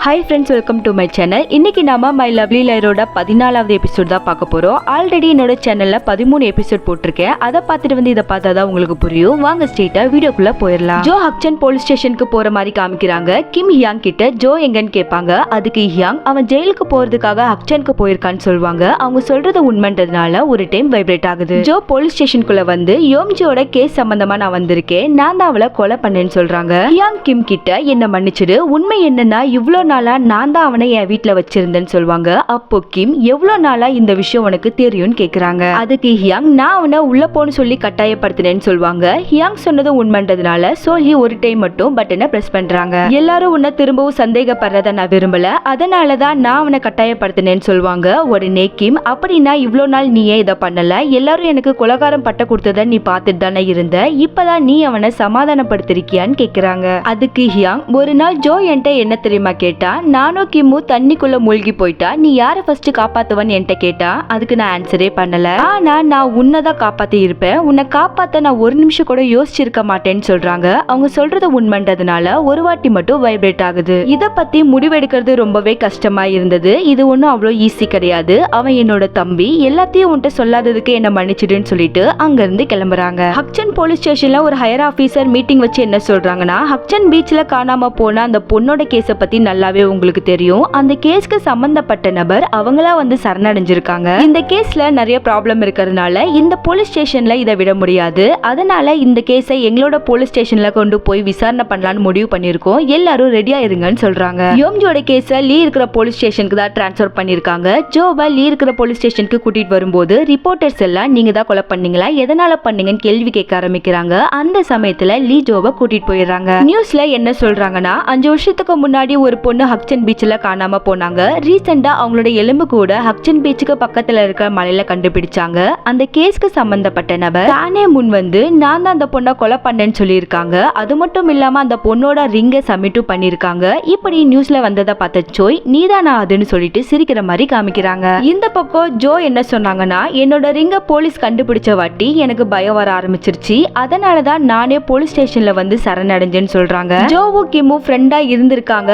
Hi friends welcome to my channel இன்னைக்கு நாம my lovely லைரோட பதினாலாவது எபிசோட் தான் பார்க்க போறோம். ஆல்ரெடி என்னோட சேனல்ல பதிமூணு எபிசோட் போட்டிருக்கேன். அதை பார்த்துட்டு வந்து இதை பார்த்தா தான் உங்களுக்கு புரியும். வாங்க ஸ்ட்ரெயிட்டா வீடியோக்குள்ள போயிடலாம். ஜோ ஹக்சன் போலீஸ் ஸ்டேஷனுக்கு போற மாதிரி காமிக்கிறாங்க. கிம் ஹியாங் கிட்ட ஜோ எங்கன்னு கேட்பாங்க. அதுக்கு ஹியாங் அவன் ஜெயிலுக்கு போறதுக்காக ஹக்சனுக்கு போயிருக்கான்னு சொல்லுவாங்க. அவங்க சொல்றது உண்மைன்றதுனால ஒரு டைம் வைப்ரேட் ஆகுது. ஜோ போலீஸ் ஸ்டேஷனுக்குள்ள வந்து யோம்ஜியோட கேஸ் சம்பந்தமா நான் வந்திருக்கேன். நான் தான் அவளை கொலை பண்ணேன்னு சொல்றாங்க. ஹியாங் கிம் கிட்ட என்ன மன்னிச்சிடு. உண்மை என்னன்னா இவ்வளோ நாளாக நான் தான் அவனை என் வீட்டில் வச்சிருந்தேன்னு சொல்லுவாங்க. அப்போ கிம் எவ்வளோ நாளாக இந்த விஷயம் உனக்கு தெரியும்னு கேட்குறாங்க அதுக்கு ஹியாங் நான் அவனை உள்ள போன்னு சொல்லி கட்டாயப்படுத்தினேன்னு சொல்லுவாங்க. ஹியாங் சொன்னது உண்மைன்றதுனால சோஹி ஒரு டைம் மட்டும் பட்டனை பிரஸ் பண்றாங்க. எல்லாரும் உன்னை திரும்பவும் சந்தேகப்படுறத நான் விரும்பல. அதனால தான் நான் அவனை கட்டாயப்படுத்தினேன்னு சொல்லுவாங்க. உடனே கிம் அப்படின்னா இவ்வளோ நாள் நீ ஏன் இதை பண்ணல? எல்லாரும் எனக்கு குலகாரம் பட்ட கொடுத்ததை நீ பார்த்துட்டு தானே இருந்த? இப்பதான் நீ அவனை சமாதானப்படுத்திருக்கியான்னு கேட்குறாங்க அதுக்கு ஹியாங் ஒரு நாள் ஜோ என்கிட்ட என்ன தெரியுமா கேட்டு நானும் கிம்மு தண்ணிக்குள்ள மூழ்கி போயிட்டா நீ யாரை ஃபர்ஸ்ட் காப்பாத்துவன்னு என்கிட்ட கேட்டா அதுக்கு நான் ஆன்சரே பண்ணல. ஆனா நான் உன்னதான் காப்பாத்தி இருப்பேன். உன்னை காப்பாத்த நான் ஒரு நிமிஷம் கூட யோசிச்சிருக்க மாட்டேன்னு சொல்றாங்க. அவங்க சொல்றது உண்மைன்றதுனால ஒரு வாட்டி மட்டும் வைப்ரேட் ஆகுது. இத பத்தி முடிவெடுக்கிறது ரொம்பவே கஷ்டமா இருந்தது. இது ஒன்றும் அவ்வளோ ஈஸி கிடையாது. அவன் என்னோட தம்பி. எல்லாத்தையும் உன்கிட்ட சொல்லாததுக்கு என்ன மன்னிச்சிடுன்னு சொல்லிட்டு அங்கிருந்து கிளம்புறாங்க. ஹக்சன் போலீஸ் ஸ்டேஷன்ல ஒரு ஹையர் ஆஃபீஸர் மீட்டிங் வச்சு என்ன சொல்றாங்கன்னா ஹக்சன் பீச்ல காணாம போன அந்த பொண்ணோட கேஸை பத்தி நல்லாவே உங்களுக்கு தெரியும். அந்த கேஸ்க்கு சம்பந்தப்பட்ட நபர் அவங்களா வந்து சரணடைஞ்சிருக்காங்க. இந்த கேஸ்ல நிறைய ப்ராப்ளம் இருக்கிறதுனால இந்த போலீஸ் ஸ்டேஷன்ல இதை விட முடியாது. அதனால இந்த கேஸை எங்களோட போலீஸ் ஸ்டேஷன்ல கொண்டு போய் விசாரணை பண்ணலாம்னு முடிவு பண்ணியிருக்கோம். எல்லாரும் ரெடியா இருங்கன்னு சொல்றாங்க. யோம்ஜோட கேஸை லீ இருக்கிற போலீஸ் ஸ்டேஷனுக்கு தான் டிரான்ஸ்ஃபர் பண்ணிருக்காங்க ஜோவை லீ இருக்கிற போலீஸ் ஸ்டேஷனுக்கு கூட்டிட்டு வரும்போது ரிப்போர்ட்டர்ஸ் எல்லாம் நீங்க தான் கொலை பண்ணீங்களா? எதனால பண்ணீங்கன்னு கேள்வி கேட்க ஆரம்பிக்கிறாங்க. அந்த சமயத்துல லீ ஜோவை கூட்டிட்டு போயிடுறாங்க. நியூஸ்ல என்ன சொல்றாங்கன்னா அஞ்சு வருஷத்துக்கு முன்னாடி ஒரு பொண்ணு பொண்ணு ஹக்சன் பீச்சில் காணாமல் போனாங்க. ரீசெண்டாக அவங்களோட எலும்பு கூட ஹக்சன் பீச்சுக்கு பக்கத்தில் இருக்கிற மலையில் கண்டுபிடிச்சாங்க. அந்த கேஸ்க்கு சம்மந்தப்பட்ட நபர் தானே முன் வந்து நான் தான் அந்த பொண்ணை கொலை பண்ணேன்னு சொல்லியிருக்காங்க. அது மட்டும் இல்லாமல் அந்த பொண்ணோட ரிங்கை சப்மிட்டும் பண்ணியிருக்காங்க. இப்படி நியூஸில் வந்ததை பார்த்த ஜோய் நீதானா அதுன்னு சொல்லிட்டு சிரிக்கிற மாதிரி காமிக்கிறாங்க. இந்த பக்கம் ஜோ என்ன சொன்னாங்கன்னா என்னோட ரிங்கை போலீஸ் கண்டுபிடிச்ச வாட்டி எனக்கு பயம் வர ஆரம்பிச்சிருச்சு. அதனால தான் நானே போலீஸ் ஸ்டேஷன்ல வந்து சரணடைஞ்சேன்னு சொல்றாங்க. ஜோவும் கிம்மும் ஃப்ரெண்டா இருந்திருக்காங்க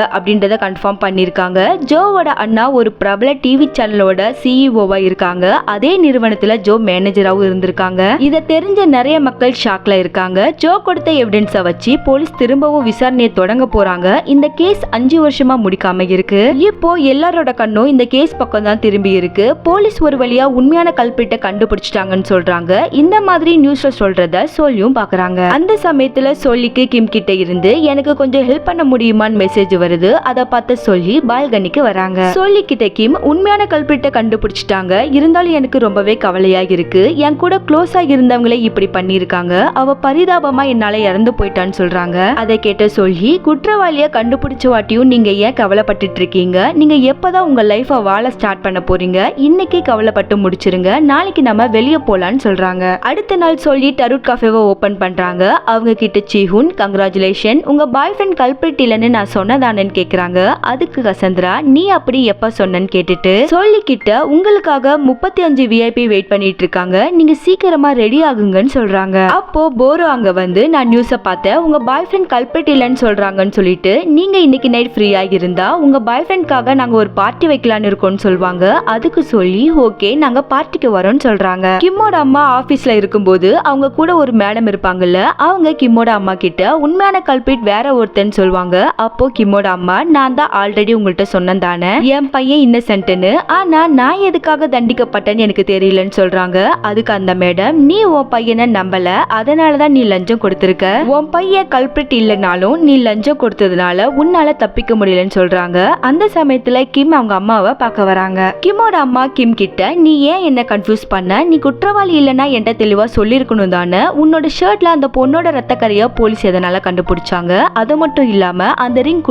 அப்படின்றத கன்ஃபார்ம் பண்ணியிருக்காங்க. ஜோவோட அண்ணா ஒரு பிரபல டிவி சேனலோட சிஇஓவா இருக்காங்க. அதே நிறுவனத்துல ஜோ மேனேஜராகவும் இருந்திருக்காங்க. இதை தெரிஞ்ச நிறைய மக்கள் ஷாக்ல இருக்காங்க. ஜோ கொடுத்த எவிடன்ஸை வச்சு போலீஸ் திரும்பவும் விசாரணையை தொடங்க போறாங்க. இந்த கேஸ் அஞ்சு வருஷமா முடிக்காம இருக்கு. இப்போ எல்லாரோட கண்ணும் இந்த கேஸ் பக்கம் தான் திரும்பி இருக்கு. போலீஸ் ஒரு வழியா உண்மையான கல்பிட்ட கண்டுபிடிச்சிட்டாங்கன்னு சொல்றாங்க. இந்த மாதிரி நியூஸ்ல சொல்றத சொல்லியும் பாக்குறாங்க. அந்த சமயத்துல சொல்லிக்கு கிம் கிட்ட இருந்து எனக்கு கொஞ்சம் ஹெல்ப் பண்ண முடியுமான்னு மெசேஜ் வருது. அதை பார்த்து சொல்லி பால்கனிக்கு வராங்க. சொல்லி கிட்ட கிம் உண்மையான கல்பிட்ட கண்டுபிடிச்சிட்டாங்க. இருந்தாலும் எனக்கு ரொம்பவே கவலையா இருக்கு. என் கூட க்ளோஸா இருந்தவங்களே இப்படி பண்ணியிருக்காங்க. அவ பரிதாபமா என்னால இறந்து போயிட்டான்னு சொல்றாங்க. அதை கேட்ட சொல்லி குற்றவாளிய கண்டுபிடிச்ச வாட்டியும் நீங்க ஏன் கவலைப்பட்டுட்டு இருக்கீங்க? நீங்க எப்பதான் உங்க லைஃபை வாழ ஸ்டார்ட் பண்ண போறீங்க? இன்னைக்கு கவலைப்பட்டு முடிச்சிருங்க. நாளைக்கு நம்ம வெளியே போலான்னு சொல்றாங்க. அடுத்த நாள் சொல்லி டருட் காஃபேவை ஓபன் பண்றாங்க. அவங்க கிட்ட சிஹுன் கங்க்ராச்சுலேஷன் உங்க பாய் ஃப்ரெண்ட் கல்பிரிட் இல்லைன்னு நான் சொன்னதானேன்னு கேக்குறாங்க அதுக்கு கசந்திரா நீ அப்படி எப்ப சொன்னன்னு கேட்டுட்டு சொல்லிக்கிட்ட உங்களுக்காக முப்பத்தி அஞ்சு விஐபி வெயிட் பண்ணிட்டு இருக்காங்க. நீங்க சீக்கிரமா ரெடி ஆகுங்கன்னு சொல்றாங்க. அப்போ போரோ அங்க வந்து நான் நியூஸை பார்த்தேன். உங்க பாய் ஃப்ரெண்ட் கல்பெட் இல்லைன்னு சொல்றாங்கன்னு சொல்லிட்டு நீங்க இன்னைக்கு நைட் ஃப்ரீயா இருந்தா உங்க பாய் ஃப்ரெண்ட்காக நாங்க ஒரு பார்ட்டி வைக்கலாம்னு இருக்கோம்னு சொல்லுவாங்க. அதுக்கு சொல்லி ஓகே நாங்க பார்ட்டிக்கு வரோம்னு சொல்றாங்க. கிம்மோட அம்மா ஆபீஸ்ல இருக்கும்போது அவங்க கூட ஒரு மேடம் இருப்பாங்கல்ல அவங்க கிம்மோட அம்மா கிட்ட உண்மையான கல்பெட் வேற ஒருத்தன் சொல்லுவாங்க. அப்போ கிம்மோட அம்மா நான் தான் ஆல்ரெடி உங்கள்கிட்ட சொன்னேன் தானே என் பையன் இன்னசென்ட்னு ஆனா நான் எதுக்காக தண்டிக்கப்பட்டேன்னு எனக்கு தெரியலன்னு சொல்றாங்க. அதுக்கு அந்த மேடம் நீ உன் பையனை நம்பல. அதனாலதான் நீ லஞ்சம் கொடுத்துருக்க. உன் பையன் கல்பிரிட் இல்லைனாலும் நீ லஞ்சம் கொடுத்ததுனால உன்னால தப்பிக்க முடியலன்னு சொல்றாங்க. அந்த சமயத்துல கிம் அவங்க அம்மாவை பார்க்க வராங்க. கிம்மோட அம்மா கிம் கிட்ட நீ ஏன் என்ன கன்ஃபியூஸ் பண்ண? நீ குற்றவாளி இல்லைன்னா என்கிட்ட தெளிவா சொல்லியிருக்கணும் தானே? உன்னோட ஷர்ட்ல அந்த பொண்ணோட ரத்த போலீஸ் எதனால கண்டுபிடிச்சாங்க? அது மட்டும் இல்லாம அந்த ரிங்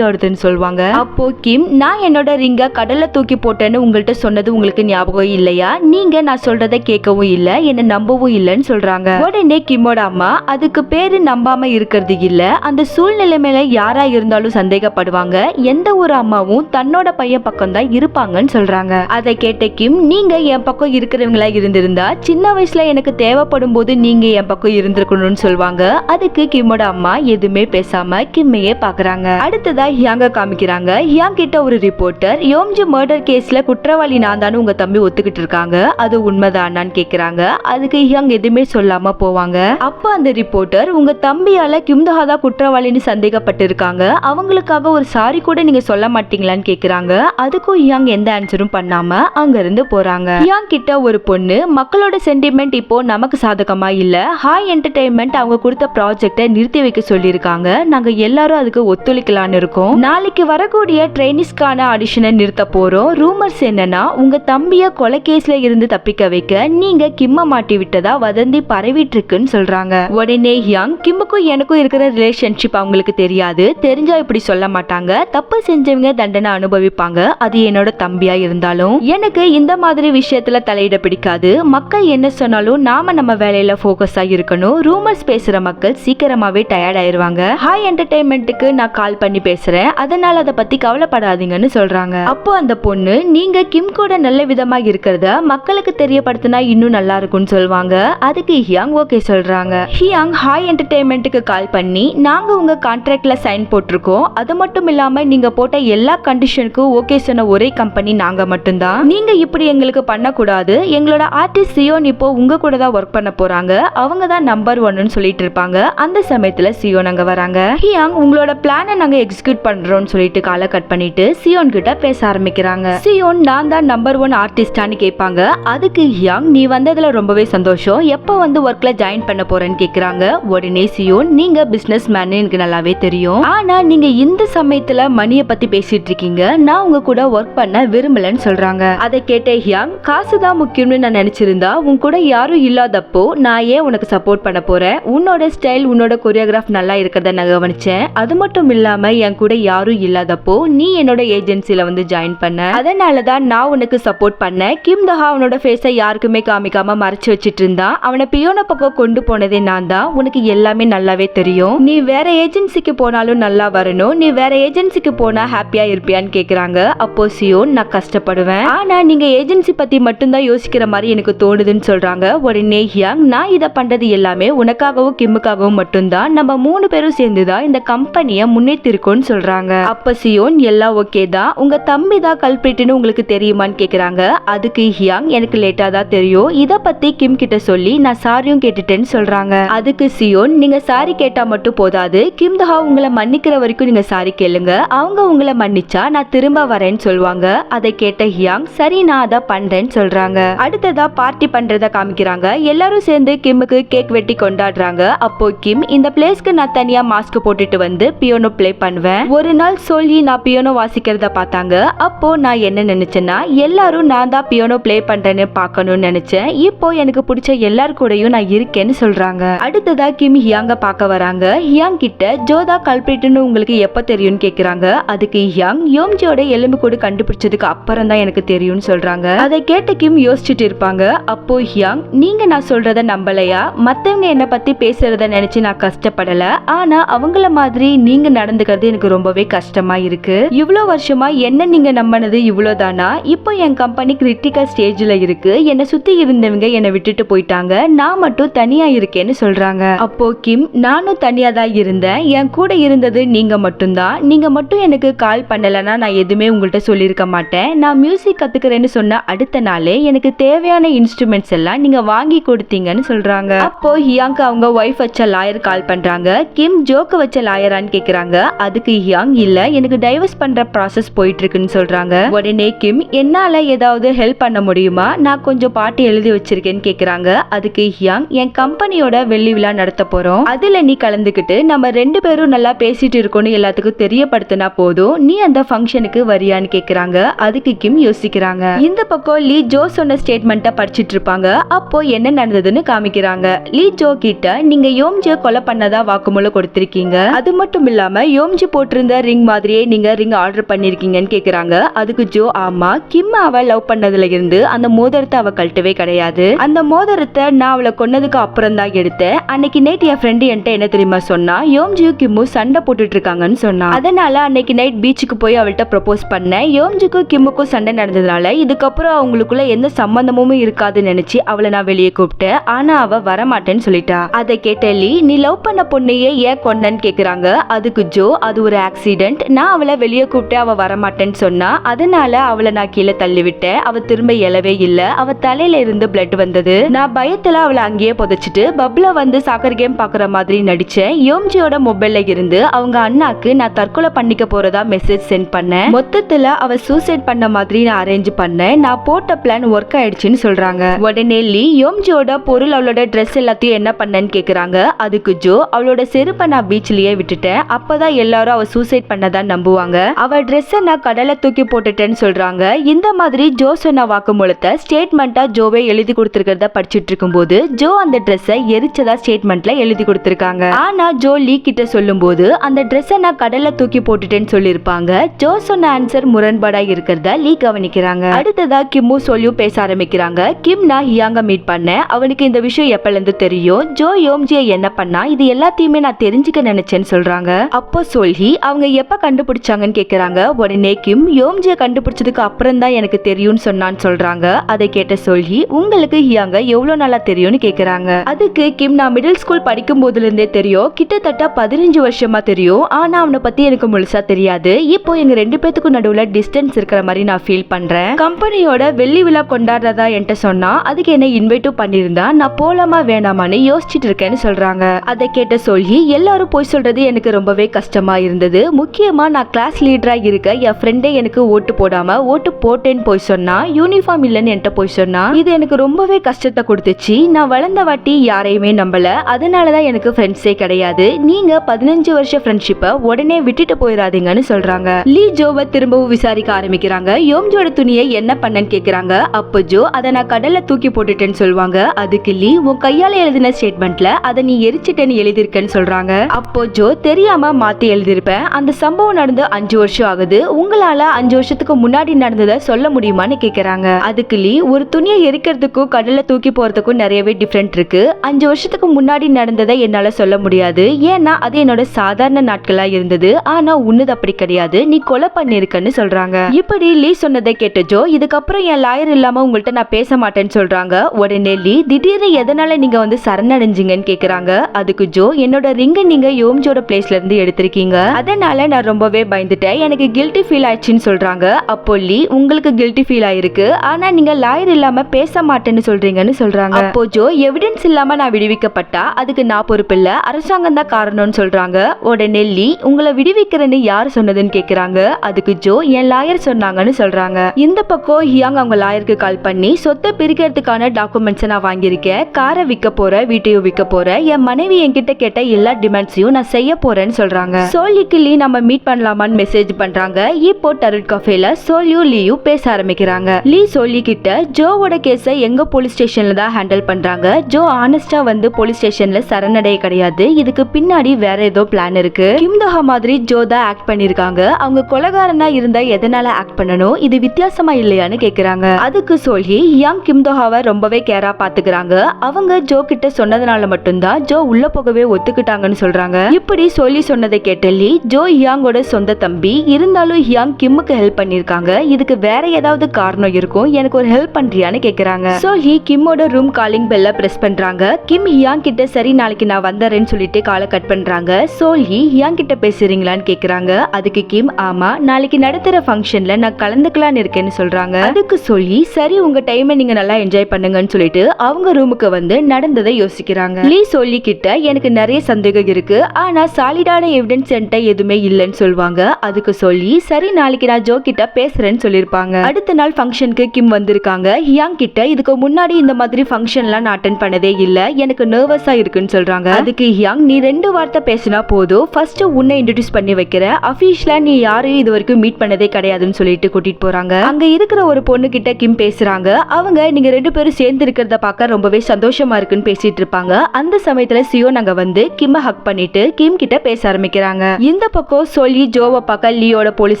குற்றவாளியோடதுன்னு சொல்லுவாங்க அப்போ கிம் நான் என்னோட ரிங்க கடல்ல தூக்கி போட்டேன்னு உங்கள்கிட்ட சொன்னது உங்களுக்கு ஞாபகம் இல்லையா? நீங்க நான் சொல்றதை கேட்கவும் இல்ல என்ன நம்பவும் இல்லைன்னு சொல்றாங்க. உடனே கிம்மோட அம்மா அதுக்கு பேரு நம்பாம இருக்கிறது இல்ல அந்த சூழ்நிலை மேல யாரா இருந்தாலும் சந்தேகப்படுவாங்க. எந்த ஒரு அம்மாவும் தன்னோட பையன் பக்கம் தான் இருப்பாங்கன்னு சொல்றாங்க. அதை கேட்ட கிம் நீங்க என் பக்கம் இருக்கிறவங்களா இருந்திருந்தா சின்ன வயசுல எனக்கு தேவைப்படும் போது நீங்க என் பக்கம் இருந்திருக்கணும்னு சொல்லுவாங்க அதுக்கு கிம்மோட அம்மா எதுவுமே பேசாம கிம்மையே பாக்குறாங்க. அடுத்ததா யாங்க காமிக்கிறாங்க? யாங் கிட்ட ஒரு ரிப்போர்ட்டர் யோம்ஜி மர்டர் கேஸ்ல குற்றவாளி நான் தானே உங்க தம்பி ஒத்துக்கிட்டு இருக்காங்க? அது உண்மைதானான்னு கேக்குறாங்க. அதுக்கு யாங் எதுவுமே சொல்லாம போவாங்க. அப்ப அந்த ரிப்போர்ட்டர் உங்க தம்பியால கிம்தஹா தான் குற்றவாளின்னு சந்தேகப்பட்டிருக்காங்க. அவங்களுக்காக ஒரு சாரி கூட நீங்க சொல்ல மாட்டீங்களான்னு கேக்குறாங்க. அதுக்கும் யாங் எந்த ஆன்சரும் பண்ணாம அங்க இருந்து போறாங்க. யாங் கிட்ட ஒரு பொண்ணு மக்களோட சென்டிமெண்ட் இப்போ நமக்கு சாதகமா இல்ல. ஹாய் என்டர்டைன்மெண்ட் அவங்க கொடுத்த ப்ராஜெக்டை நிறுத்தி வைக்க சொல்லியிருக்காங்க. நாங்க எல்லாரும் அதுக்கு ஒத்துழைக்கலான்னு இருக்கோம். நாளைக்கு வரக்கூடிய ட்ரைனிஸ்க்கான ஆடிஷனை நிறுத்த போறோம். ரூமர்ஸ் என்னன்னா உங்க தம்பிய கொலை கேஸில் இருந்து தப்பிக்க வைக்க நீங்க கிம்ம மாட்டி விட்டதா வதந்தி பரவிட்டு இருக்குன்னு சொல்றாங்க. உடனே யாங் கிம்முக்கும் எனக்கும் இருக்கிற ரிலேஷன்ஷிப் அவங்களுக்கு தெரியாது. தெரிஞ்சா இப்படி சொல்ல மாட்டாங்க. தப்பு செஞ்சவங்க தண்டனை அனுபவிப்பாங்க. அது என்னோட தம்பியா இருந்தாலும். எனக்கு இந்த மாதிரி விஷயத்துல தலையிட பிடிக்காது. மக்கள் என்ன சொன்னாலும் நாம நம்ம வேலையில ஃபோக்கஸா இருக்கணும். ரூமர்ஸ் பேசுற மக்கள் சீக்கிரமாவே டயர்ட் ஆயிருவாங்க. ஹாய் என்டர்டைன்மெண்ட்டுக்கு நான் கால் பண்ணி பேசுறேன். அதனால அதை பத்தி கவலைப்படாதீங்கன்னு சொல்றாங்க. அப்போ அந்த பொண்ணு நீங்க கிம் கூட நல்ல விதமா இருக்கிறத மக்களுக்கு தெரியப்படுத்தினா இன்னும் நல்லா இருக்கும்னு சொல்லுவாங்க அதுக்கு ஹியாங் ஓகே சொல்றாங்க. ஹியாங் ஹாய் என்டர்டைன்மெண்ட்டுக்கு கால் பண்ணி நாங்க உங்க கான்ட்ராக்ட்ல சைன் போட்டிருக்கோம். அது மட்டும் இல்லாம நீங்க போட்ட எல்லா கண்டிஷனுக்கும் ஓகே சொன்ன ஒரே கம்பெனி நாங்க மட்டும்தான். நீங்க இப்படி எங்களுக்கு பண்ணக்கூடாது. எங்களோட ஆர்டிஸ்ட் சியோன் இப்போ உங்க கூட தான் ஒர்க் பண்ண போறாங்க. அவங்க தான் நம்பர் ஒன்னு சொல்லிட்டு இருப்பாங்க. அந்த சமயத்துல சியோன் அங்க வராங்க. ஹியாங் உங்களோட பிளானை நாங்க எக்ஸிக்யூட் பண்றோம்னு சொல்லிட்டு காலை கட் பண்ணிட்டு சியோன் கிட்ட பேச ஆரம்பிக்கிறாங்க. சியோன் நான் தான் நம்பர் ஒன் ஆர்டிஸ்டான்னு கேட்பாங்க. அதுக்கு ஹியாங் நீ வந்ததுல ரொம்பவே சந்தோஷம். எப்போ வந்து ஒர்க்ல ஜாயின் பண்ண போறேன்னு கேக்குறாங்க உடனே சியோன் நீங்க பிசினஸ் மேன் எனக்கு நல்லாவே தெரியும். ஆனா நீங்க இந்த சமயத்துல மணிய பத்தி பேசிட்டு இருக்கீங்க. நான் உங்க கூட ஒர்க் பண்ண விரும்பலன்னு சொல்றாங்க. அதை கேட்ட ஹியாங் காசு தான் முக்கியம்னு நான் நினைச்சிருந்தா உன் கூட யாரும் இல்லாதப்போ நான் ஏன் உனக்கு சப்போர்ட் பண்ண போறேன்? உன்னோட ஸ்டைல் உன்னோட கொரியோகிராஃப் நல்லா இருக்கிறத நான் கவனிச்சேன். அது மட்டும் இல்லாம என் கூட யாரும் இல்லாதப்போ நீ என்னோட ஏஜென்சில வந்து ஜாயின் பண்ண. அதனால தான் நான் உனக்கு சப்போர்ட் பண்ணேன் கிம் தஹா அவனோட ஃபேஸை யாருக்குமே காமிக்காம மறைச்சு வச்சிட்டு இருந்தான் அவனை பியோன பக்கம் கொண்டு போனதே நான் தான். உனக்கு எல்லாமே நல்லாவே தெரியும். நீ வேற ஏஜென்சிக்கு போனாலும் நல்லா வரணும். நீ வேற ஏஜென்சிக்கு போனா ஹாப்பியா இருப்பியான்னு கேக்குறாங்க. அப்போ சியோன் நான் கஷ்டப்படுவேன். ஆனா நீங்க ஏஜென்சி பத்தி மட்டும்தான் யோசிக்கிற மாதிரி எனக்கு தோணுதுன்னு சொல்றாங்க. உடனே ஹியாங் நான் இதை பண்றது எல்லாமே உனக்காகவும் கிம்முக்காகவும் மட்டும்தான். நம்ம மூணு பேரும் சேர்ந்துதான் இந்த கம்பெனியை முன்னேற்றிருக்கோம்னு சொல்றாங்க. அப்ப சியோன் எல்லாம் ஓகே தான் உங்க தம்பி தான் கல்பிரிட்னு உங்களுக்கு தெரியுமான்னு கேக்குறாங்க. அதுக்கு ஹியாங் எனக்கு லேட்டா தான் தெரியும். இத பத்தி கிம் கிட்ட சொல்லி நான் சாரியும் கேட்டுட்டேன்னு சொல்றாங்க. அதுக்கு சியோன் நீங்க சாரி கேட்டா மட்டும் போதாது. கிம் தஹா உங்களை மன்னிக்கிற வரைக்கும் நீங்க சாரி கேளுங்க. அவங்க உங்களை மன்னிச்சா நான் திரும்ப வரேன்னு சொல்லுவாங்க. அதை கேட்ட ஹியாங் சரி நான் அதை பண்றேன்னு சொல்றாங்க. அடுத்ததா பார்ட்டி பண்றத காமிக்கிறாங்க. எல்லாரும் சேர்ந்து கிம்முக்கு கேக் வெட்டி கொண்டாடுறாங்க. அப்போ கிம் இந்த பிளேஸ்க்கு நான் தனியா மாஸ்க் போட்டுட்டு வந்து பியோனோ ப்ளே பண்ணுவேன். ஒரு நாள் சொல்லி நான் பியோனோ வாசிக்கிறத பார்த்தாங்க. அப்போ நான் என்ன நினைச்சேன்னா எல்லாரும் நான் தான் பியோனோ ப்ளே பண்றேன்னு பார்க்கணும்னு நினைச்சேன். இப்போ எனக்கு பிடிச்ச எல்லார் கூடயும் நான் இருக்கேன்னு சொல்றாங்க. அடுத்ததா கிம் ஹியாங்க பார்க்க வராங்க. ஹியாங் கிட்ட ஜோதா கல்பிரிட்டுன்னு உங்களுக்கு எப்ப தெரியும்னு கேக்குறாங்க? அதுக்கு ஹியாங் யோம்ஜியோட எலும்பு கூடு கண்டுபிடிச்சதுக்கு அப்புறம் தான் எனக்கு தெரியும்னு சொல்றாங்க. அதை கேட்ட கிம் யோசிச்சுட்டு இருப்பாங்க. அப்போ ஹியாங் நீங்க நான் சொல்றத நம்பலையா? மத்தவங்க என்ன பத்தி பேசுறத நினைச்சு நான் கஷ்டப்படல. ஆனா அவங்கள மாதிரி நீங்க நடந்துக்கிறது எனக்கு ரொம்ப ரொம்பவே கஷ்டமா இருக்கு. இவ்வளோ வருஷமா என்ன நீங்க நம்பினது இவ்வளோதானா இப்போ என் கம்பெனி கிரிட்டிக்கல் ஸ்டேஜ்ல இருக்கு. என்னை சுத்தி இருந்தவங்க என்னை விட்டுட்டு போயிட்டாங்க. நான் மட்டும் தனியா இருக்கேன்னு சொல்றாங்க. அப்போ கிம் நானும் தனியா தான் இருந்தேன். என் கூட இருந்தது நீங்க மட்டும்தான். நீங்க மட்டும் எனக்கு கால் பண்ணலன்னா நான் எதுவுமே உங்கள்கிட்ட சொல்லியிருக்க மாட்டேன். நான் மியூசிக் கத்துக்கிறேன்னு சொன்ன அடுத்த நாளே எனக்கு தேவையான இன்ஸ்ட்ருமெண்ட்ஸ் எல்லாம் நீங்க வாங்கி கொடுத்தீங்கன்னு சொல்றாங்க. அப்போ ஹியாங்க்கு அவங்க ஒய்ஃப் வச்ச லாயர் கால் பண்றாங்க. கிம் ஜோக்கு வச்ச லாயரான்னு கேக்குறாங்க. அதுக்கு ஹியாங் இல்ல எனக்கு டைவர்ஸ் பண்ற ப்ராசஸ் போயிட்டு இருக்குன்னு சொல்றாங்க. உடனே கிம் என்னால ஏதாவது ஹெல்ப் பண்ண முடியுமா? நான் கொஞ்சம் பாட்டு எழுதி வச்சிருக்கேன்னு கேக்குறாங்க. அதுக்கு ஹியாங் என் கம்பெனியோட வெள்ளி விழா நடத்த போறோம். அதுல நீ கலந்துக்கிட்டு நம்ம ரெண்டு பேரும் நல்லா பேசிட்டு இருக்கோம்னு எல்லாத்துக்கும் தெரியப்படுத்தினா போதும். நீ அந்த ஃபங்க்ஷனுக்கு வரியான்னு கேக்குறாங்க. அதுக்கு கிம் யோசிக்கிறாங்க. இந்த பக்கம் லீ ஜோ சொன்ன ஸ்டேட்மெண்ட்டை படிச்சிட்டு இருப்பாங்க அப்போ என்ன நடந்ததுன்னு காமிக்கிறாங்க. லீ ஜோ கிட்ட நீங்க யோம்ஜியை கொலை பண்ணதா வாக்குமூலம் கொடுத்திருக்கீங்க. அது மட்டும் இல்லாம யோம்ஜி போட்டிருந்த ரிங் மாதிரியே நீங்கள் ரிங் ஆர்டர் பண்ணியிருக்கீங்கன்னு கேட்குறாங்க அதுக்கு ஜோ ஆமாம் கிம் அவள் லவ் பண்ணதுல இருந்து அந்த மோதிரத்தை அவள் கழட்டவே கிடையாது. அந்த மோதிரத்தை நான் அவளை கொன்னதுக்கு அப்புறம் தான் எடுத்தேன். அன்னைக்கு நைட் என் ஃப்ரெண்டு என்கிட்ட என்ன தெரியுமா சொன்னா யோம்ஜியும் கிம்மு சண்டை போட்டுட்டு இருக்காங்கன்னு சொன்னா. அதனால அன்னைக்கு நைட் பீச்சுக்கு போய் அவள்கிட்ட ப்ரப்போஸ் பண்ணேன். யோம்ஜிக்கும் கிம்முக்கும் சண்டை நடந்ததுனால இதுக்கப்புறம் அவங்களுக்குள்ள எந்த சம்பந்தமும் இருக்காதுன்னு நினைச்சு அவளை நான் வெளியே கூப்பிட்டேன். ஆனா அவ வரமாட்டேன்னு சொல்லிட்டா. அதை கேட்ட லீ நீ லவ் பண்ண பொண்ணையே ஏன் கொண்டன்னு கேக்குறாங்க. அதுக்கு ஜோ அது ஒரு ஆக்சிடென்ட் நான் அவளை வெளியே கூப்பிட்டு அவள் வரமாட்டேன்னு சொன்னா அதனால அவளை நான் கீழே தள்ளிவிட்டேன். அவள் திரும்ப எழவே இல்லை. அவள் தலையில இருந்து பிளட் வந்தது. நான் பயத்தில் அவளை அங்கேயே புதைச்சிட்டு பப்ல வந்து சாக்கர் கேம் பார்க்குற மாதிரி நடித்தேன் யோம்ஜியோட மொபைல்ல இருந்து அவங்க அண்ணாக்கு நான் தற்கொலை பண்ணிக்க போறதா மெசேஜ் சென்ட் பண்ணேன். மொத்தத்தில் அவள் சூசைட் பண்ண மாதிரி நான் அரேஞ்ச் பண்ணேன். நான் போட்ட பிளான் ஒர்க் ஆயிடுச்சுன்னு சொல்றாங்க. உடனே லீ யோம்ஜியோட பொருள் அவளோட ட்ரெஸ் எல்லாத்தையும் என்ன பண்ணேன்னு கேட்குறாங்க அதுக்கு ஜோ அவளோட செருப்பை நான் பீச்லயே விட்டுட்டேன். அப்பதான் எல்லாரும் அவள் சூசைட் பண்ணதான் நம்புவாங்க. அவ ட்ரெஸ்ஸை நான் கடலை தூக்கி போட்டுட்டேன்னு சொல்றாங்க. இந்த மாதிரி ஜோ சொன்ன வாக்குமூலத்தை ஸ்டேட்மெண்ட்டா ஜோவே எழுதி கொடுத்திருக்கிறத படிச்சிட்டு இருக்கும்போது ஜோ அந்த ட்ரெஸ்ஸை எரிச்சதா ஸ்டேட்மெண்ட்ல எழுதி கொடுத்திருக்காங்க. ஆனா ஜோ லீ கிட்ட சொல்லும்போது அந்த ட்ரெஸ்ஸை நான் கடல்ல தூக்கி போட்டுட்டேன்னு சொல்லியிருப்பாங்க. ஜோ சொன்ன ஆன்சர் முரண்பாடா இருக்கிறத லீ கவனிக்கிறாங்க. அடுத்ததா கிம்மு சொல்லியும் பேச ஆரம்பிக்கிறாங்க. கிம் நான் ஹியாங்க மீட் பண்ணேன். அவனுக்கு இந்த விஷயம் எப்பல இருந்து தெரியும்? ஜோ யோம்ஜிய என்ன பண்ணா? இது எல்லாத்தையுமே நான் தெரிஞ்சுக்க நினைச்சேன்னு சொல்றாங்க. அப்போ சொல்ஹி அவங்க எப்போ கண்டுபிடிச்சாங்கன்னு கேட்குறாங்க உடனே கிம் யோம்ஜியை கண்டுபிடிச்சதுக்கு அப்புறம் தான் எனக்கு தெரியும்னு சொன்னான்னு சொல்றாங்க. அதை கேட்ட சொல்லி உங்களுக்கு ஹியாங்க எவ்வளோ நல்லா தெரியும்னு கேட்குறாங்க அதுக்கு கிம் நான் மிடில் ஸ்கூல் படிக்கும் போதுலேருந்தே தெரியும். கிட்டத்தட்ட பதினஞ்சு வருஷமா தெரியும். ஆனா அவனை பத்தி எனக்கு முழுசா தெரியாது. இப்போ எங்க ரெண்டு பேத்துக்கும் நடுவுல டிஸ்டன்ஸ் இருக்கிற மாதிரி நான் ஃபீல் பண்றேன். கம்பெனியோட வெள்ளி விழா கொண்டாடுறதா என்கிட்ட சொன்னா அதுக்கு என்ன இன்வைட்டும் பண்ணியிருந்தா நான் போலாமா வேணாமான்னு யோசிச்சுட்டு இருக்கேன்னு சொல்றாங்க. அதை கேட்ட சொல்லி எல்லாரும் போய் சொல்றது எனக்கு ரொம்பவே கஷ்டமா இருந்தது. முக்கியமாக நான் கிளாஸ் லீடராக இருக்க என் ஃப்ரெண்டே எனக்கு ஓட்டு போடாம ஓட்டு போட்டேன்னு போய் சொன்னா யூனிஃபார்ம் இல்லைன்னு என்கிட்ட போய் சொன்னா இது எனக்கு ரொம்பவே கஷ்டத்தை கொடுத்துச்சு. நான் வளர்ந்த வாட்டி யாரையுமே நம்பல. அதனாலதான் எனக்கு ஃப்ரெண்ட்ஸே கிடையாது. நீங்க பதினஞ்சு வருஷ ஃப்ரெண்ட்ஷிப்பை உடனே விட்டுட்டு போயிடாதீங்கன்னு சொல்றாங்க. லீ ஜோவை திரும்பவும் விசாரிக்க ஆரம்பிக்கிறாங்க. யோம்ஜோட துணியை என்ன பண்ணன்னு கேட்குறாங்க அப்போ ஜோ அதை நான் கடல்ல தூக்கி போட்டுட்டேன்னு சொல்லுவாங்க. அதுக்கு லீ உன் கையால எழுதின ஸ்டேட்மெண்ட்ல அதை நீ எரிச்சிட்டேன்னு எழுதியிருக்கேன்னு சொல்றாங்க. அப்போ ஜோ தெரியாம மாத்தி எழுதியிருப்பேன். அந்த சம்பவம் நடந்து அஞ்சு வருஷம் ஆகுது. உங்களால அஞ்சு வருஷத்துக்கு முன்னாடி நடந்ததை சொல்ல முடியுமான்னு கேக்குறாங்க. அதுக்கு லீ ஒரு துணியை எரிக்கிறதுக்கும் கடல்ல தூக்கி போறதுக்கும் நிறையவே டிஃப்ரெண்ட் இருக்கு. அஞ்சு வருஷத்துக்கு முன்னாடி நடந்ததை என்னால சொல்ல முடியாது. ஏன்னா அது என்னோட சாதாரண நாட்களா இருந்தது. ஆனா உன்னது அப்படி கிடையாது. நீ கொலை பண்ணிருக்கன்னு சொல்றாங்க. இப்படி லீ சொன்னதை கேட்ட ஜோ இதுக்கப்புறம் என் லாயர் இல்லாம உங்கள்ட்ட நான் பேச மாட்டேன்னு சொல்றாங்க. உடனே லீ திடீர்னு எதனால நீங்க வந்து சரணடைஞ்சீங்கன்னு கேக்குறாங்க. அதுக்கு ஜோ என்னோட ரிங்க நீங்க யோம்ஜோட பிளேஸ்ல இருந்து எடுத்திருக்கீங்க. அதனால நான் ரொம்பவே பயந்துட்டேன். எனக்கு கில்ட்டி ஃபீல் ஆயிடுச்சுன்னு சொல்றாங்க. அப்போ லீ உங்களுக்கு கில்ட்டி ஃபீல் ஆயிருக்கு. ஆனா நீங்க லாயர் இல்லாம பேச மாட்டேன்னு சொல்றீங்கன்னு சொல்றாங்க. அப்போ ஜோ எவிடன்ஸ் இல்லாம நான் விடுவிக்கப்பட்டா? அதுக்கு நான் பொறுப்பில்ல அரசாங்கம் தான் காரணம்னு சொல்றாங்க. உடனே லீ உங்களை விடுவிக்கிறேன்னு யார் சொன்னதுன்னு கேக்குறாங்க. அதுக்கு ஜோ என் லாயர் சொன்னாங்கன்னு சொல்றாங்க. இந்த பக்கம் ஹியாங் அவங்க லாயருக்கு கால் பண்ணி சொத்தை பிரிக்கிறதுக்கான டாக்குமெண்ட்ஸை நான் வாங்கியிருக்கேன். காரை விற்க போறேன் வீட்டையும் விற்க போறேன். என் மனைவி என்கிட்ட கேட்ட எல்லா டிமாண்ட்ஸையும் நான் செய்ய போறேன்னு சொல்றாங்க. சோலிக்கு லீ நம்ம மீட் பண்ணலாமான்னு மெசேஜ் பண்றாங்க. இப்போ டருட் கஃபேல சோலியு லீயும் பேச ஆரம்பிக்கிறாங்க. லீ சோலி கிட்ட ஜோவோட கேஸை எங்க போலீஸ் ஸ்டேஷன்ல தான் ஹேண்டில் பண்றாங்க. ஜோ ஆனஸ்டா வந்து போலீஸ் ஸ்டேஷன்ல சரணடைய கிடையாது. இதுக்கு பின்னாடி வேற ஏதோ பிளான் இருக்கு. கிம்தோஹா மாதிரி ஜோ தான் ஆக்ட் பண்ணிருக்காங்க. அவங்க கொலகாரனா இருந்தா எதனால ஆக்ட் பண்ணணும்? இது வித்தியாசமா இல்லையான்னு கேக்குறாங்க. அதுக்கு சோல்ஹி யங் கிம்தோஹாவை ரொம்பவே கேரா பாத்துக்கிறாங்க? அவங்க ஜோ கிட்ட சொன்னதுனால மட்டும்தான் ஜோ உள்ள போகவே ஒத்துக்கிட்டாங்கன்னு சொல்றாங்க. இப்படி சொல்லி சொன்னதை கேட்ட லீ ஜோ ஹியாங்கோட சொந்த தம்பி. இருந்தாலும் ஹியாங் கிம்முக்கு ஹெல்ப் பண்ணியிருக்காங்க. இதுக்கு வேற ஏதாவது காரணம் இருக்கும்? எனக்கு ஒரு ஹெல்ப் பண்றியான்னு கேக்குறாங்க. சோ ஹி கிம்மோட ரூம் காலிங் பெல்ல பிரஸ் பண்றாங்க. கிம் ஹியாங் கிட்ட சரி நாளைக்கு நான் வந்தறேன்னு சொல்லிட்டு காலை கட் பண்றாங்க. சோல்ஹி ஹியாங் கிட்ட பேசுறீங்களான்னு கேக்குறாங்க. அதுக்கு கிம் ஆமா நாளைக்கு நடத்துற ஃபங்க்ஷன்ல நான் கலந்துக்கலாம்னு இருக்கேன்னு சொல்றாங்க. அதுக்கு சொல்லி சரி உங்க டைமை நீங்க நல்லா என்ஜாய் பண்ணுங்கன்னு சொல்லிட்டு அவங்க ரூமுக்கு வந்து நடந்ததை யோசிக்கிறாங்க. லீ சொல்லி கிட்ட எனக்கு நிறைய சந்தேகம் இருக்கு. ஆனா சாலிடான எவிடன்ஸ் என்கிட்ட எதுவும் இல்லைன்னு சொல்லுவாங்க. அதுக்கு சொல்லி சரி நாளைக்கு நான் ஜோ கிட்ட பேசுறேன்னு சொல்லிருப்பாங்க அடுத்த நாள் ஃபங்க்ஷனுக்கு கிம் வந்திருக்காங்க. ஹியாங் கிட்ட இதுக்கு முன்னாடி இந்த மாதிரி ஃபங்க்ஷன்லாம் நான் அட்டன் பண்ணதே இல்ல. எனக்கு நர்வஸா இருக்குன்னு சொல்றாங்க. அதுக்கு ஹியாங் நீ ரெண்டு வார்த்தை பேசினா போதும். ஃபர்ஸ்ட் உன்னை இன்ட்ரடியூஸ் பண்ணி வைக்கிற அஃபீஷியலா நீ யாரையும் இது வரைக்கும் மீட் பண்ணதே கிடையாதுன்னு சொல்லிட்டு கூட்டிட்டு போறாங்க. அங்க இருக்கிற ஒரு பொண்ணு கிட்ட கிம் பேசுறாங்க. அவங்க நீங்க ரெண்டு பேரும் சேர்ந்து இருக்கிறத பார்க்க ரொம்பவே சந்தோஷமா இருக்குன்னு பேசிட்டு இருப்பாங்க. அந்த சமயத்துல சியோன் அங்க வந்து கிம்ம ஹக் பண்ணிட்டு கிம் கிட்ட பேச ஆரம்பிக்கிறாங்க. இந்த பக்கம் சொல்லி ஜோவை பார்க்க லீயோட போலீஸ்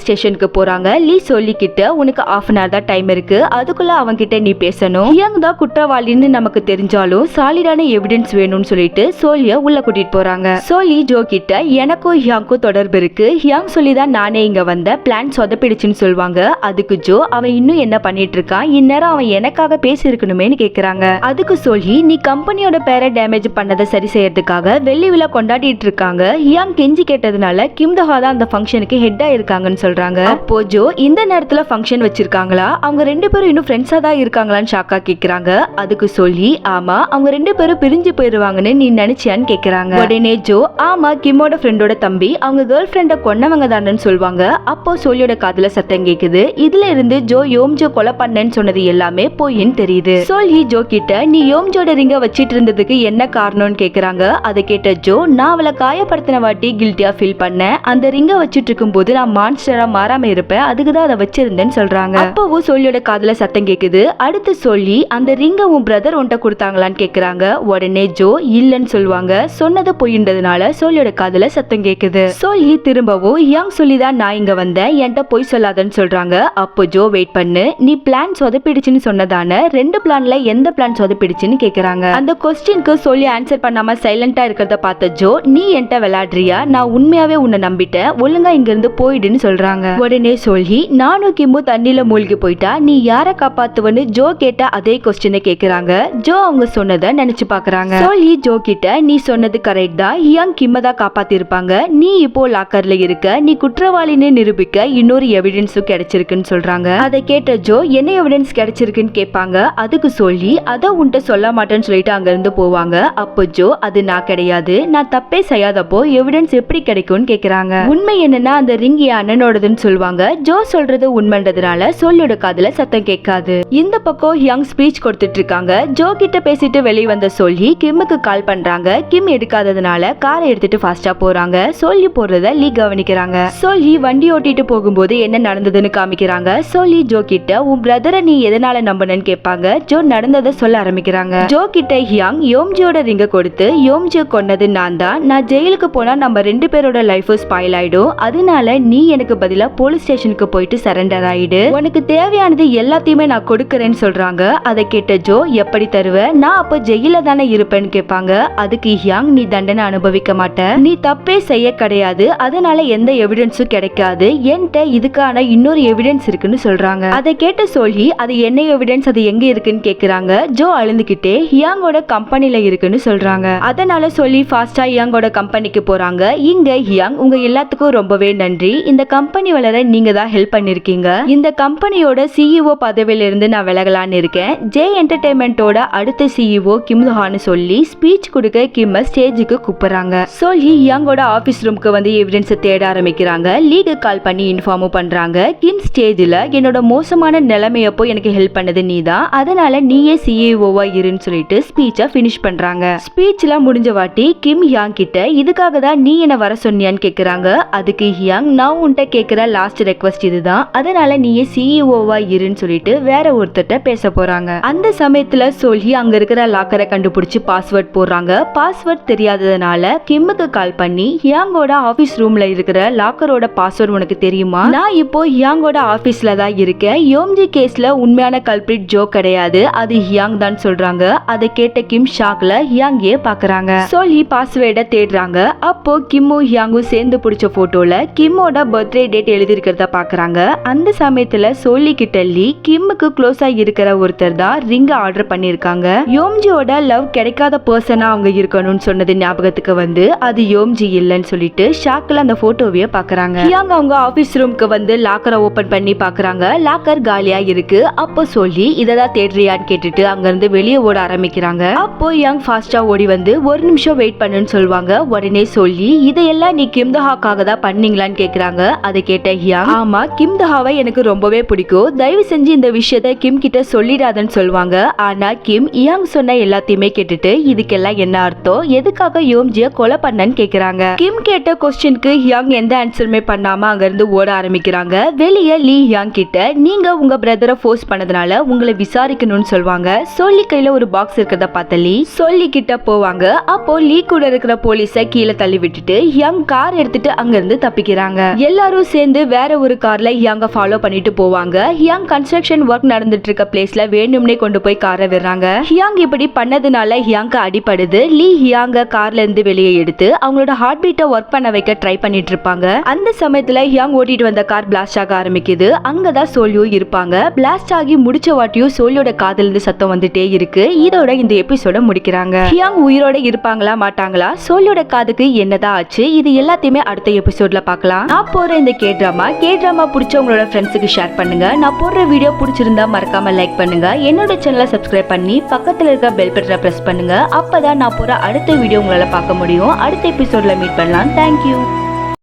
ஸ்டேஷனுக்கு போறாங்க. லீ சொல்லிக்கிட்ட உனக்கு ஆஃப் அன் ஹவர் தான் டைம் இருக்கு. அதுக்குள்ள அவங்க கிட்ட நீ பேசணும். யங் தான் குற்றவாளின்னு நமக்கு தெரிஞ்சாலும் சாலிடான எவிடன்ஸ் வேணும்னு சொல்லிட்டு சோலிய உள்ள கூட்டிட்டு போறாங்க. சோலி ஜோ கிட்ட எனக்கும் ஹியாங்க்கும் தொடர்பு இருக்கு. ஹியாங் சொல்லி தான் நானே இங்க வந்த பிளான் சொதப்பிடுச்சுன்னு சொல்லுவாங்க. அதுக்கு ஜோ அவன் இன்னும் என்ன பண்ணிட்டு இருக்கான்? இந்நேரம் அவன் எனக்காக பேசி இருக்கணுமேனு கேக்குறாங்க. அதுக்கு சொல்லி நீ கம்பெனியோட பேரை டேமேஜ் பண்ணதை சரி செய்யறதுக்காக வெள்ளி விழா கொண்டாடிட்டு இருக்காங்க. ஹியாங் கெஞ்சி கேட்டதுனால கிம்தஹா தான் அந்த ஃபங்க்ஷனுக்கு ஹெட்டாக இருக்காங்கன்னு சொல்கிறாங்க அப்போ ஜோ இந்த நேரத்தில் ஃபங்க்ஷன் வச்சிருக்காங்களா? அவங்க ரெண்டு பேரும் இன்னும் ஃப்ரெண்ட்ஸாக தான் இருக்காங்களான்னு ஷாக்கா கேட்குறாங்க அதுக்கு சொல்லி ஆமா அவங்க ரெண்டு பேரும் பிரிஞ்சு போயிடுவாங்கன்னு நீ நினைச்சியான்னு கேட்குறாங்க உடனே ஜோ ஆமா கிம்மோட ஃப்ரெண்டோட தம்பி அவங்க கேர்ள் ஃப்ரெண்டை கொன்னவங்க தானன்னு சொல்லுவாங்க அப்போ சோலியோட காதுல சத்தம் கேட்குது இதுல இருந்து ஜோ யோம்ஜோ கொலை பண்ணேன்னு சொன்னது எல்லாமே பொய்ன்னு தெரியுது. சோல்ஹி ஜோ கிட்ட நீ யோம்ஜோட ரிங்க வச்சிட்டு இருந்ததுக்கு என்ன காரணம்னு கேக்குறாங்க. அதை கேட்ட ஜோ நான் அவளை காயப்படுத்தின வாட்டி கில்ட்டியா ஃபீல் பண்ணேன். அந்த ரிங்கை வச்சுட்டு இருக்கும்போது நான் மான்ஸ்டரா மாறாம இருப்பேன். அதுக்கு தான் அதை வச்சிருந்தேன்னு சொல்றாங்க. அப்பவும் சோல்லியோட காதுல சத்தம் கேக்குது. அடுத்து சொல்லி அந்த ரிங்க உன் பிரதர் உன்ட்ட கொடுத்தாங்களான்னு கேக்குறாங்க. உடனே ஜோ இல்லைன்னு சொல்லுவாங்க. சொன்னது பொய்ன்றதுனால சோல்லியோட காதில் சத்தம் கேக்குது. சொல்லி திரும்பவும் யங் சொல்லி தான் நான் இங்க வந்தேன். என்கிட்ட பொய் சொல்லாதன்னு சொல்றாங்க. அப்போ ஜோ வெயிட் பண்ணு. நீ பிளான் சொதப்பிடுச்சுன்னு சொன்னதான ரெண்டு பிளான்ல எந்த பிளான் சொதப்பிடுச்சுன்னு கேக்குறாங்க. அந்த கொஸ்டினுக்கு சொல்லி ஆன்சர் பண்ணாம சைலண்டா இருக்கிறத பார்த்த ஜோ நீ என்கிட்ட விளையாடுறியா? நான் உண்மையாவே உன்னை நம்பிட்ட ஒழுங்கா இங்க இருந்து போயிடுன்னு சொல்றாங்க. உடனே சொல்லி நானும் கிம்மு தண்ணியில மூழ்கி போயிட்டா நீ யார காப்பாத்துவன்னு ஜோ கேட்டா அதே கொஸ்டினை கேக்குறாங்க. ஜோ அவங்க சொன்னதை நினைச்சு பாக்குறாங்க. சொல்லி ஜோ கிட்ட நீ சொன்னது கரெக்ட் தான். யங் கிம்ம தான் காப்பாத்திருப்பாங்க. நீ இப்போ லாக்கர்ல இருக்க. நீ குற்றவாளின்னு நிரூபிக்க இன்னொரு எவிடன்ஸும் கிடைச்சிருக்குன்னு சொல்றாங்க. அதை கேட்ட ஜோ என்ன எவிடன்ஸ் கிடைச்சிருக்குன்னு கேட்பாங்க அதுக்கு சொல்லி அதை உன்கிட்ட சொல்ல மாட்டேன்னு சொல்லிட்டு அங்க இருந்து போவாங்க. அப்போ ஜோ அது நான் கிடையாது. நான் தப்பே செய்யாதப்போ எவிடன்ஸ் எப்படி கிடைக்கும்னு கேக்குறாங்க. உண்மை என்னன்னா அந்த ரிங் என் அண்ணனோடதுன்னு சொல்லுவாங்க. ஜோ சொல்றது உண்மைன்றதுனால சொல்லியோட காதுல சத்தம் கேட்காது. இந்த பக்கம் யங் ஸ்பீச் கொடுத்துட்டு இருக்காங்க ஜோ கிட்ட பேசிட்டு வெளியே வந்த சொல்லி கிம்முக்கு கால் பண்றாங்க. கிம் எடுக்காததுனால காரை எடுத்துட்டு ஃபாஸ்டா போறாங்க. சொல்லி போறத லீ கவனிக்கிறாங்க. சொல்லி வண்டி ஓட்டிட்டு போகும்போது என்ன நடந்ததுன்னு காமிக்கிறாங்க. சொல்லி ஜோ கிட்ட உன் பிரதரை நீ எதனால நம்பணும்னு கேட்பாங்க. ஜோ நடந்ததை சொல்ல ஆரம்பிக்கிறாங்க. ஜோ கிட்ட ஹியாங் யோம்ஜியோட ரிங்க கொடுத்து யோம்ஜியோ கொன்னது நான் தான். நான் ஜெயிலுக்கு போனா நம்ம ரெண்டு பேரோட லைஃபும் ஸ்பாயில் ஆயிடும். அதனால நீ எனக்கு பதிலா போலீஸ் ஸ்டேஷனுக்கு போயிட்டு சரண்டர் ஆயிடு. உனக்கு தேவையானது எல்லாத்தையுமே நான் கொடுக்கறேன்னு சொல்றாங்க. அதை கேட்ட ஜோ எப்படி தருவ? நான் அப்ப ஜெயில தானே இருப்பேன்னு கேட்பாங்க. அதுக்கு ஹியாங் நீ தண்டனை அனுபவிக்க மாட்ட. நீ தப்பே செய்ய கிடையாது. அதனால எந்த எவிடன்ஸும் கிடைக்காது. என்கிட்ட இதுக்கான இன்னொரு எவிடன்ஸ் இருக்குன்னு சொல்றாங்க. அதை கேட்ட சொல்லி அது என்ன எவிடன்ஸ் அது எங்க இருக்குன்னு கேக்குறாங்க. ஜோ அழுந்துகிட்டே ஹியாங்கோட கம்பெனில இருக்குன்னு சொல்றாங்க. அதனால சொல்லி ஃபாஸ்டா ஹியாங்கோட கம்பெனிக்கு போறாங்க. இங்க ஹியாங் உங்க எல்லாத்துக்கும் ரொம்பவே நன்றி. இந்த கம்பெனி வளர நீங்க தான் ஹெல்ப் பண்ணிருக்கீங்க. இந்த கம்பெனியோட சிஇஓ பதவியில இருந்து நான் விலகலான்னு இருக்கேன். ஜே என்டர்டைன்மெண்டோட அடுத்த சிஇஓ கிம் துஹான்னு சொல்லி ஸ்பீச் கொடுக்க கிம்ம ஸ்டேஜுக்கு கூப்பிடுறாங்க. சொல்லி யங்கோட ஆபீஸ் ரூமுக்கு வந்து எவிடன்ஸை தேட ஆரம்பிக்கிறாங்க. லீகல் கால் பண்ணி இன்ஃபார்மும் பண்றாங்க. கிம் ஸ்டேஜில் என்னோட மோசமான நிலைமையப்போ எனக்கு ஹெல்ப் பண்ணது நீ தான். அதனால நீயே சிஏஓவா இருன்னு சொல்லிட்டு ஸ்பீச்சை ஃபினிஷ் பண்றாங்க. ஸ்பீச்லாம் முடிஞ்ச வாட்டி கிம் யாங் கிட்ட இதுக்காக தான் நீ என்ன வர சொன்னியான்னு கேட்குறாங்க அதுக்கு ஹியாங் நான் உன்கிட்ட கேட்குற லாஸ்ட் ரெக்வஸ்ட் இதுதான். அதனால நீயே சிஇஓவா இருன்னு சொல்லிட்டு வேற ஒருத்தர்கிட்ட பேச போறாங்க. அந்த சமயத்துல சொல்லி அங்க இருக்கிற லாக்கரை கண்டுபிடிச்சு பாஸ்வேர்ட் போடுறாங்க. பாஸ்வேர்ட் தெரியாததுனால கிம்முக்கு கால் பண்ணி ஹியாங்கோட ஆபீஸ் ரூம்ல இருக்கிற லாக்கரோட பாஸ்வேர்ட் உனக்கு தெரியுமா? நான் இப்போ ஹியாங்கோட ஆபீஸ்ல தான் இருக்கேன். யோம்ஜி கேஸ்ல உண்மையான கல்பிரிட் ஜோ கிடையாது. அது ஹியாங் தான் சொல்றாங்க. அதை கேட்ட கிம் ஷாக்ல ஹியாங்கே பாக்குறாங்க. சொல்லி பாஸ்வேர்டை தேடுறாங்க. அப்போ கிம்மும் ஹியாங்கும் சேர்ந்து பிடிச்ச ஃபோட்டோவில் கிம்மோட பர்த்டே டேட் எழுதி இருக்கிறத அந்த சமயத்தில் சொல்லி லீ கிம்முக்கு க்ளோஸாக இருக்கிற ஒருத்தர் தான் ரிங் ஆர்டர் பண்ணியிருக்காங்க. யோம்ஜியோட லவ் கிடைக்காத பர்சனாக அவங்க இருக்கணும்னு சொன்னது ஞாபகத்துக்கு வந்து அது யோம்ஜி இல்லைன்னு சொல்லிட்டு ஷாக்கில் அந்த ஃபோட்டோவையே பார்க்குறாங்க ஹியாங் அவங்க ஆஃபீஸ் ரூம்க்கு வந்து லாக்கரை ஓப்பன் பண்ணி பார்க்குறாங்க லாக்கர் காலியாக இருக்கு. அப்போ சொல்லி இததான் தேடுறியான்னு கேட்டுட்டு அங்கேருந்து வெளியே ஓட ஆரம்பிக்கிறாங்க. அப்போ யங் ஃபாஸ்ட்டாக ஓடி வந்து ஒரு நிமிஷம் வெயிட் பண்ணுன்னு சொல்லுவாங்க. உடனே சொல்லி இதையெல்லாம் நீ கிம் கிம்தஹாக்காக தான் பண்ணீங்களான்னு கேக்குறாங்க. அதை கேட்ட ஹியாங் ஆமா கிம்தஹாவை எனக்கு ரொம்பவே பிடிக்கும். தயவு செஞ்சு இந்த விஷயத்த கிம் கிட்ட சொல்லிடாதன்னு சொல்லுவாங்க ஆனா கிம் இயாங் சொன்ன எல்லாத்தையுமே கேட்டுட்டு இதுக்கெல்லாம் என்ன அர்த்தம்? எதுக்காக யோம்ஜிய கொலை பண்ணன்னு கேக்குறாங்க? கிம் கேட்ட கொஸ்டினுக்கு ஹியாங் எந்த ஆன்சருமே பண்ணாம அங்கிருந்து ஓட ஆரம்பிக்கிறாங்க. வெளியே லீ ஹியாங் கிட்ட நீங்க உங்க பிரதரை ஃபோர்ஸ் பண்ணதுனால உங்களை விசாரிக்கணும்னு சொல்லுவாங்க சொல்லி கையில ஒரு பாக்ஸ் இருக்கிறத பார்த்த லீ சொல்லி கிட்ட போவாங்க. அப்போ லீ கூட இருக்கிற போலீஸ கீழே தள்ளி விட்டுட்டு ஹியாங் கார் எடுத்துட்டு அங்க இருந்து தப்பிக்கிறாங்க. எல்லாரும் சேர்ந்து வேற ஒரு கார்ல ஹியாங்க ஃபாலோ பண்ணிட்டு போவாங்க. ஹியாங் கன்ஸ்ட்ரக்ஷன் ஒர்க் நடந்துட்டு இருக்க பிளேஸ்ல வேணும்னே கொண்டு போய் காரை விடுறாங்க. ஹியாங் இப்படி பண்ணதுனால ஹியாங்க அடிபடுது. லீ ஹியாங்க கார்ல இருந்து வெளியே எடுத்து அவங்களோட ஹார்ட் பீட்டை ஒர்க் பண்ண வைக்க ட்ரை பண்ணிட்டு இருப்பாங்க அந்த சமயத்துல ஹியாங் ஓட்டிட்டு வந்த கார் பிளாஸ்ட் ஆக ஆரம்பிக்குது. அங்கதான் சோலியோ இருப்பாங்க. பிளாஸ்ட் ஆகி முடிச்ச வாட்டியும் சோலியோட காதுல இருந்து சத்தம் வந்துட்டே இருக்கு. இதோட இந்த எபிசோட முடிக்கிறாங்க. ஹியாங் உயிரோட இருப்பாங்களா மாட்டாங்களா? சோலியோட காதுக்கு என்னதான் ஆச்சு? இது எல்லாத்தையுமே எல்லாத்தையுமே அடுத்த எபிசோட்ல பார்க்கலாம். நான் போற இந்த கே ட்ராமா கே ட்ராமா பிடிச்சவங்களோட ஃப்ரெண்ட்ஸுக்கு ஷேர் பண்ணுங்க. நான் போடுற வீடியோ பிடிச்சிருந்தா மறக்காம லைக் பண்ணுங்க. என்னோட சேனலை சப்ஸ்கிரைப் பண்ணி பக்கத்துல இருக்க பெல் பட்டனை பிரஸ் பண்ணுங்க. அப்பதான் நான் போற அடுத்த வீடியோ உங்களால பார்க்க முடியும். அடுத்த எபிசோட்ல மீட் பண்ணலாம். தேங்க்யூ